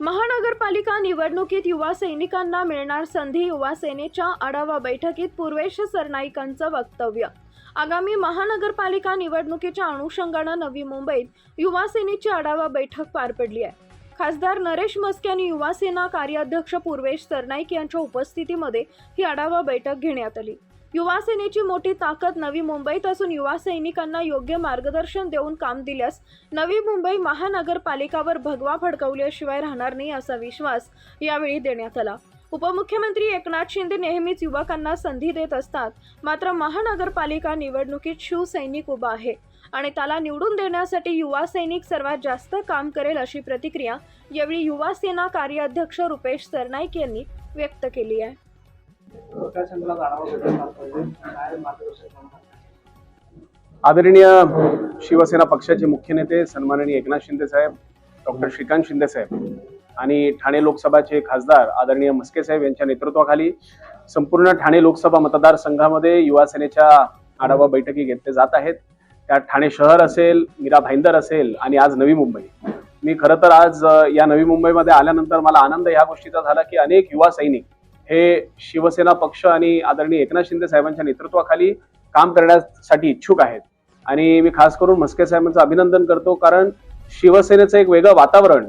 महानगरपालिका निवडणुकीत युवा सैनिकांना मिळणार संधी युवा सेनेच्या आढावा बैठकीत पूर्वेश सरनाईकांचं वक्तव्य. आगामी महानगरपालिका निवडणुकीच्या अनुषंगानं नवी मुंबईत युवा सेनेची आढावा बैठक पार पडली आहे. खासदार नरेश मस्के आणि युवा सेना कार्याध्यक्ष पूर्वेश सरनाईक यांच्या उपस्थितीमध्ये ही आढावा बैठक घेण्यात आली. युवा सेनेची मोठी ताकद नवी मुंबईत असून युवा सैनिकांना योग्य मार्गदर्शन देऊन काम दिल्यास नवी मुंबई महानगरपालिकावर भगवा फडकवल्याशिवाय राहणार नाही असा विश्वास यावेळी देण्यात आला. उपमुख्यमंत्री एकनाथ शिंदे नेहमीच युवकांना संधी देत असतात. मात्र महानगरपालिका निवडणुकीत शिवसैनिक उभा आहे आणि त्याला निवडून देण्यासाठी युवा सैनिक सर्वात जास्त काम करेल अशी प्रतिक्रिया यावेळी युवा सेना कार्याध्यक्ष रुपेश सरनाईक यांनी व्यक्त केली आहे. आदरणीय शिवसेना पक्षाचे मुख्य नेते सन्माननीय एकनाथ शिंदे साहेब डॉक्टर श्रीकांत शिंदे साहेब आणि ठाणे लोकसभाचे खासदार आदरणीय मस्के साहेब यांच्या नेतृत्वाखाली संपूर्ण ठाणे लोकसभा मतदारसंघामध्ये युवा सेनेच्या आढावा बैठकी घेतल्या जात आहेत. त्यात ठाणे शहर असेल मीरा भाईंदर असेल आणि आज नवी मुंबई. मी खरं तर आज या नवी मुंबईमध्ये आल्यानंतर मला आनंद ह्या गोष्टीचा झाला की अनेक युवा सैनिक हे शिवसेना पक्ष आणि आदरणीय एकनाथ शिंदे साहेबांच्या नेतृत्वाखाली काम करण्यासाठी इच्छुक आहेत. आणि मी खास करून मस्के साहेबांचं अभिनंदन करतो कारण शिवसेनेचं एक वेगळं वातावरण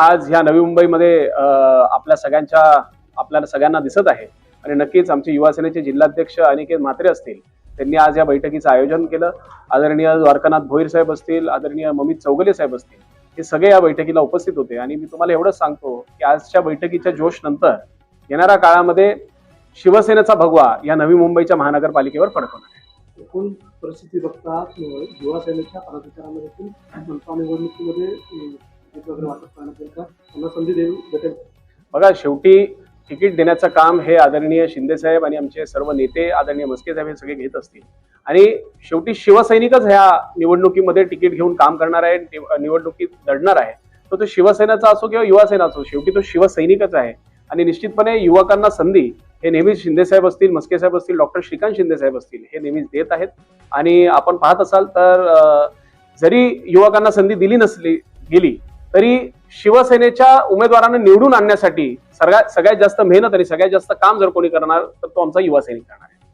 आज ह्या नवी मुंबईमध्ये आपल्या सगळ्यांच्या आपल्याला सगळ्यांना दिसत आहे. आणि नक्कीच आमचे युवा सेनेचे जिल्हाध्यक्ष अनिकेत म्हात्रे असतील त्यांनी आज या बैठकीचं आयोजन केलं. आदरणीय द्वारकानाथ भोईर साहेब असतील आदरणीय ममित चौगले साहेब असतील हे सगळे या बैठकीला उपस्थित होते. आणि मी तुम्हाला एवढंच सांगतो की आजच्या बैठकीच्या जोश नंतर येणाऱ्या काळामध्ये शिवसेनेचा भगवा या नवी मुंबईच्या महानगरपालिकेवर फडकवणार आहे एकूण परिस्थिती बघता अं, युवा सेनेच्या पदाधिकाऱ्यांना देखील मनपा निवडणुकीमध्ये वाटप बघा शेवटी तिकीट देण्याचं काम हे आदरणीय शिंदे साहेब आणि आमचे सर्व नेते आदरणीय मस्के साहेब हे सगळे घेत असतील. आणि शेवटी शिवसैनिकच ह्या निवडणुकीमध्ये तिकीट घेऊन काम करणार आहे निव- निवडणुकीत लढणार आहे. तो तो शिवसेनेचा असो किंवा युवा सेना असो शेवटी तो शिवसैनिकच आहे. आणि निश्चितपणे युवकांना संधी हे नेहमीच शिंदेसाहेब असतील मस्के साहेब असतील डॉक्टर श्रीकांत शिंदेसाहेब असतील हे नेहमीच देत आहेत. आणि आपण पाहत असाल तर जरी युवकांना संधी दिली नसली गेली तरी शिवसेनेच्या उमेदवारांना निवडून आणण्यासाठी सगळ्यात सगळ्यात जास्त मेहनत आणि सगळ्यात जास्त काम जर कोणी करणार तर तो आमचा युवा सैनिक करणार आहे.